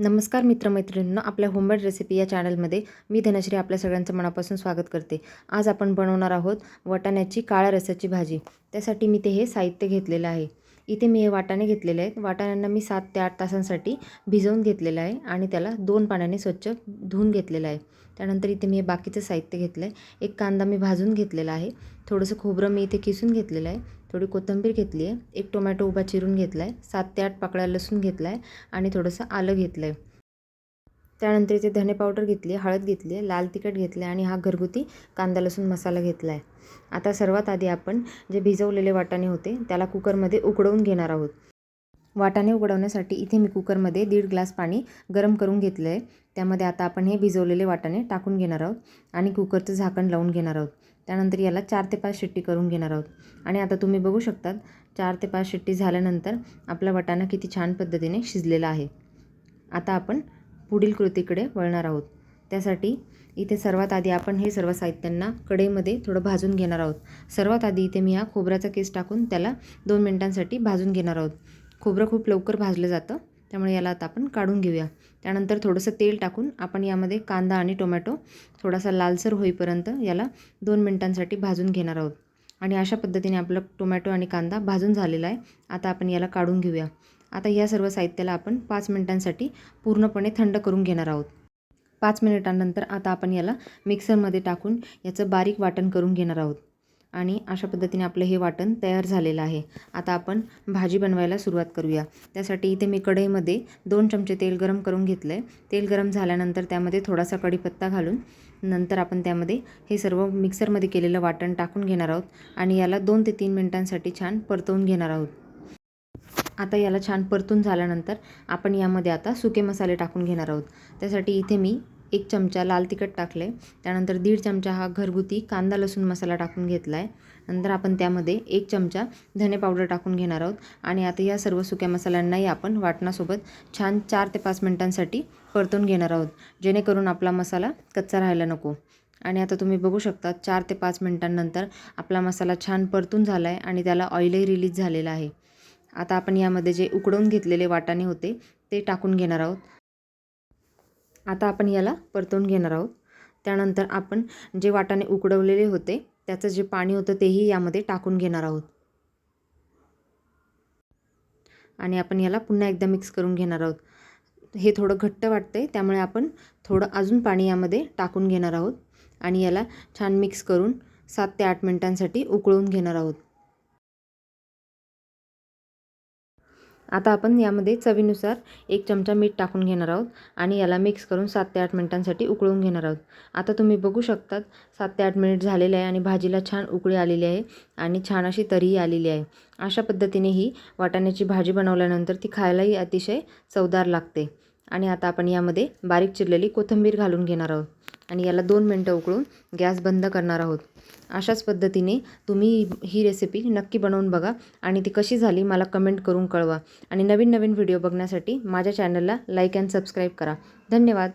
नमस्कार मित्रमैत्रिणींनो आपल्या homemade recipe या चॅनलमध्ये मी धनश्री आपल्या सगळ्यांचं मनापासून स्वागत करते. आज आपण बनवणार आहोत वाटाण्याची काळ्या रसाची भाजी. त्यासाठी मी ते हे साहित्य घेतलेलं आहे. इथे मी हे वाटाणे घेतलेले आहेत. वाटाण्यांना मी सात ते आठ तासांसाठी भिजवून घेतलेलं आहे आणि त्याला दोन पाण्याने स्वच्छ धुवून घेतलेलं आहे. त्यानंतर इथे मी हे बाकीचं साहित्य घेतलं आहे एक कांदा मी भाजून घेतलेला आहे. थोडंसं खोबरं मी इथे किसून घेतलेलं आहे. थोडी कोथिंबीर घेतली आहे. एक टोमॅटो उभा चिरून घेतला आहे सात ते आठ पाकळ्या लसूण घेतला आहे आणि थोडंसं आलं घेतलं आहे त्यानंतर इथे धने पावडर घेतली आहे हळद घेतली आहे लाल तिखट घेतलं आहे आणि हा घरगुती कांदा लसूण मसाला घेतला आहे आता सर्वात आधी आपण जे भिजवलेले वाटाणे होते त्याला कुकरमध्ये उकडवून घेणार आहोत. वाटाणे उकडवण्यासाठी इथे मी कुकरमध्ये दीड ग्लास पाणी गरम करून घेतलं आहे त्यामध्ये आता आपण हे भिजवलेले वाटाणे टाकून घेणार आहोत आणि कुकरचं झाकण लावून घेणार आहोत. त्यानंतर याला चार ते पाच शिट्टी करून घेणार आहोत. आणि आता तुम्ही बघू शकतात चार ते पाच शिट्टी झाल्यानंतर आपला वाटाणा किती छान पद्धतीने शिजलेला आहे. आता आपण पुढील कृतीकडे वळणार आहोत. त्यासाठी इथे सर्वात आधी आपण हे सर्व साहित्यांना कढईमध्ये थोडं भाजून घेणार आहोत. सर्वात आधी इथे मी हा खोबऱ्याचा केस टाकून त्याला दोन मिनटांसाठी भाजून घेणार आहोत. खोबरं खूप लवकर भाजलं जातं. त्यामुळे याला आता आपण काढून घेऊया. त्यानंतर थोडंसं तेल टाकून आपण यामध्ये कांदा आणि टोमॅटो थोडासा लालसर होईपर्यंत याला दोन मिनटांसाठी भाजून घेणार आहोत. आणि अशा पद्धतीने आपलं टोमॅटो आणि कांदा भाजून झालेला आहे. आता आपण याला काढून घेऊया. आता या सर्व साहित्याला आपण पाच मिनटांसाठी पूर्णपणे थंड करून घेणार आहोत. पाच मिनिटांनंतर आता आपण याला मिक्सरमध्ये टाकून याचं बारीक वाटण करून घेणार आहोत. आणि अशा पद्धतीने आपलं हे वाटण तयार झालेलं आहे. आता आपण भाजी बनवायला सुरुवात करूया. त्यासाठी इथे मी कढईमध्ये दोन चमचे तेल गरम करून घेतलं आहे तेल गरम झाल्यानंतर त्यामध्ये थोडासा कढीपत्ता घालून नंतर आपण त्यामध्ये हे सर्व मिक्सरमध्ये केलेलं वाटण टाकून घेणार आहोत आणि याला दोन ते तीन मिनटांसाठी छान परतवून घेणार आहोत. आता याला छान परतून झाल्यानंतर आपण यामध्ये आता सुके मसाले टाकून घेणार आहोत. त्यासाठी इथे मी एक चमचा लाल तिखट टाकलं आहे त्यानंतर दीड चमचा हा घरगुती कांदा लसूण मसाला टाकून घेतला आहे नंतर आपण त्यामध्ये एक चमचा धने पावडर टाकून घेणार आहोत. आणि आता या सर्व सुक्या मसाल्यांनाही आपण वाटणासोबत छान चार ते पाच मिनटांसाठी परतून घेणार आहोत. जेणेकरून आपला मसाला कच्चा राहायला नको. आणि आता तुम्ही बघू शकता चार ते पाच मिनटांनंतर आपला मसाला छान परतून झाला आहे आणि त्याला ऑइलही रिलीज झालेला आहे. आता आपण यामध्ये जे उकडवून घेतलेले वाटाणे होते ते टाकून घेणार आहोत. आता आपण याला परतवून घेणार आहोत. त्यानंतर आपण जे वाटाणे उकडवलेले होते त्याचं जे पाणी होतं तेही यामध्ये टाकून घेणार आहोत. आणि आपण याला पुन्हा एकदा मिक्स करून घेणार आहोत. हे थोडं घट्ट वाटतं आहे त्यामुळे आपण थोडं अजून पाणी यामध्ये टाकून घेणार आहोत. आणि याला छान मिक्स करून सात ते आठ मिनटांसाठी उकळून घेणार आहोत. आता आपण यामध्ये चवीनुसार एक चमचा मीठ टाकून घेणार आहोत आणि याला मिक्स करून सात ते आठ मिनटांसाठी उकळून घेणार आहोत. आता तुम्ही बघू शकतात सात ते आठ मिनिट झालेले आहे आणि भाजीला छान उकळी आलेली आहे आणि छान अशी तरीही आलेली आहे. अशा पद्धतीने ही वाटाण्याची भाजी बनवल्यानंतर ती खायलाही अतिशय चवदार लागते. आणि आता आपण यामध्ये बारीक चिरलेली कोथिंबीर घालून घेणार आहोत. आणि याला दोन मिनटं उकळून गॅस बंद करणार आहोत. अशाच पद्धतीने तुम्ही ही रेसिपी नक्की बनवून बघा आणि ती कशी झाली मला कमेंट करून कळवा. आणि नवीन नवीन व्हिडिओ बघण्यासाठी माझ्या चॅनलला लाईक अँड सबस्क्राईब करा. धन्यवाद.